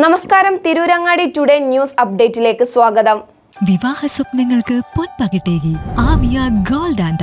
നമസ്കാരം. Tirurangadi today news അപ്ഡേറ്റിലേക്ക് സ്വാഗതം. വിവാഹ സ്വപ്നങ്ങൾക്ക് പൊൻപകിട്ടേകി. ആമിയ ഗോൾഡ് ആൻഡ്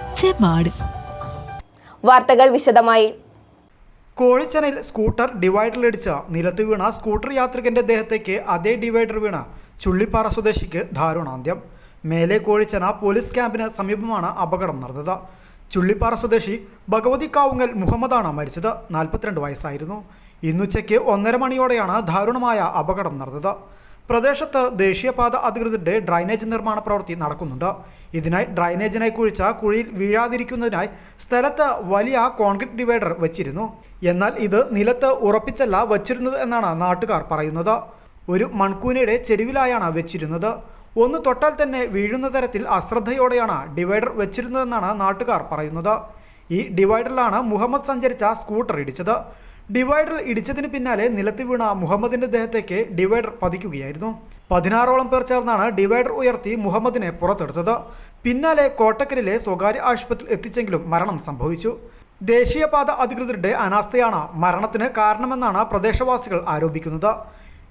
Chemmad വാർത്തകൾ വിശദമായി. കോഴിച്ചനയിൽ സ്കൂട്ടർ ഡിവൈഡറിലിടിച്ച നിലത്ത് വീണ സ്കൂട്ടർ യാത്രികന്റെ ദേഹത്തേക്ക് അതേ ഡിവൈഡർ വീണ ചുള്ളിപ്പാറ സ്വദേശിക്ക് ദാരുണാന്ത്യം. മേലെ കോഴിച്ചന പോലീസ് ക്യാമ്പിന് സമീപമാണ് അപകടം നടന്നത്. ചുള്ളിപ്പാറ സ്വദേശി ഭഗവതി കാവുങ്ങൽ മുഹമ്മദാണ് മരിച്ചത്. നാൽപ്പത്തിരണ്ട് വയസ്സായിരുന്നു. ഇന്നുച്ചയ്ക്ക് ഒന്നര മണിയോടെയാണ് ദാരുണമായ അപകടം നടന്നത്. പ്രദേശത്ത് ദേശീയപാത അധികൃതരുടെ ഡ്രൈനേജ് നിർമ്മാണ പ്രവൃത്തി നടക്കുന്നുണ്ട്. ഇതിനായി ഡ്രൈനേജിനായി കുഴിച്ച കുഴിയിൽ വീഴാതിരിക്കുന്നതിനായി സ്ഥലത്ത് വലിയ കോൺക്രീറ്റ് ഡിവൈഡർ വച്ചിരുന്നു. എന്നാൽ ഇത് നിലത്ത് ഉറപ്പിച്ചല്ല വച്ചിരുന്നത് എന്നാണ് നാട്ടുകാർ പറയുന്നത്. ഒരു മൺകൂനയുടെ ചെരുവിലായാണ് വെച്ചിരുന്നത്. ഒന്ന് തൊട്ടാൽ തന്നെ വീഴുന്ന തരത്തിൽ അശ്രദ്ധയോടെയാണ് ഡിവൈഡർ വെച്ചിരുന്നതെന്നാണ് നാട്ടുകാർ പറയുന്നത്. ഈ ഡിവൈഡറിലാണ് മുഹമ്മദ് സഞ്ചരിച്ച സ്കൂട്ടർ ഇടിച്ചത്. ഡിവൈഡറിൽ ഇടിച്ചതിന് പിന്നാലെ നിലത്ത് വീണ മുഹമ്മദിന്റെ ദേഹത്തേക്ക് ഡിവൈഡർ പതിക്കുകയായിരുന്നു. പതിനാറോളം പേർ ചേർന്നാണ് ഡിവൈഡർ ഉയർത്തി മുഹമ്മദിനെ പുറത്തെടുത്തത്. പിന്നാലെ കോട്ടക്കലിലെ സ്വകാര്യ ആശുപത്രിയിൽ എത്തിച്ചെങ്കിലും മരണം സംഭവിച്ചു. ദേശീയപാത അധികൃതരുടെ അനാസ്ഥയാണ് മരണത്തിന് കാരണമെന്നാണ് പ്രദേശവാസികൾ ആരോപിക്കുന്നത്.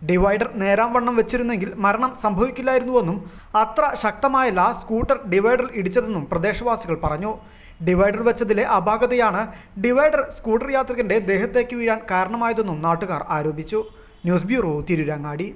ഡിവൈഡർ നേരാം വണ്ണം വെച്ചിരുന്നെങ്കിൽ മരണം സംഭവിക്കില്ലായിരുന്നുവെന്നും അത്ര ശക്തമായല്ല സ്കൂട്ടർ ഡിവൈഡർ ഇടിച്ചതെന്നും പ്രദേശവാസികൾ പറഞ്ഞു. ഡിവൈഡർ വെച്ചതിലെ അപാകതയാണ് ഡിവൈഡർ സ്കൂട്ടർ യാത്രികന്റെ ദേഹത്തേക്ക് വീഴാൻ കാരണമായതെന്നും നാട്ടുകാർ ആരോപിച്ചു. News bureau Tirurangadi.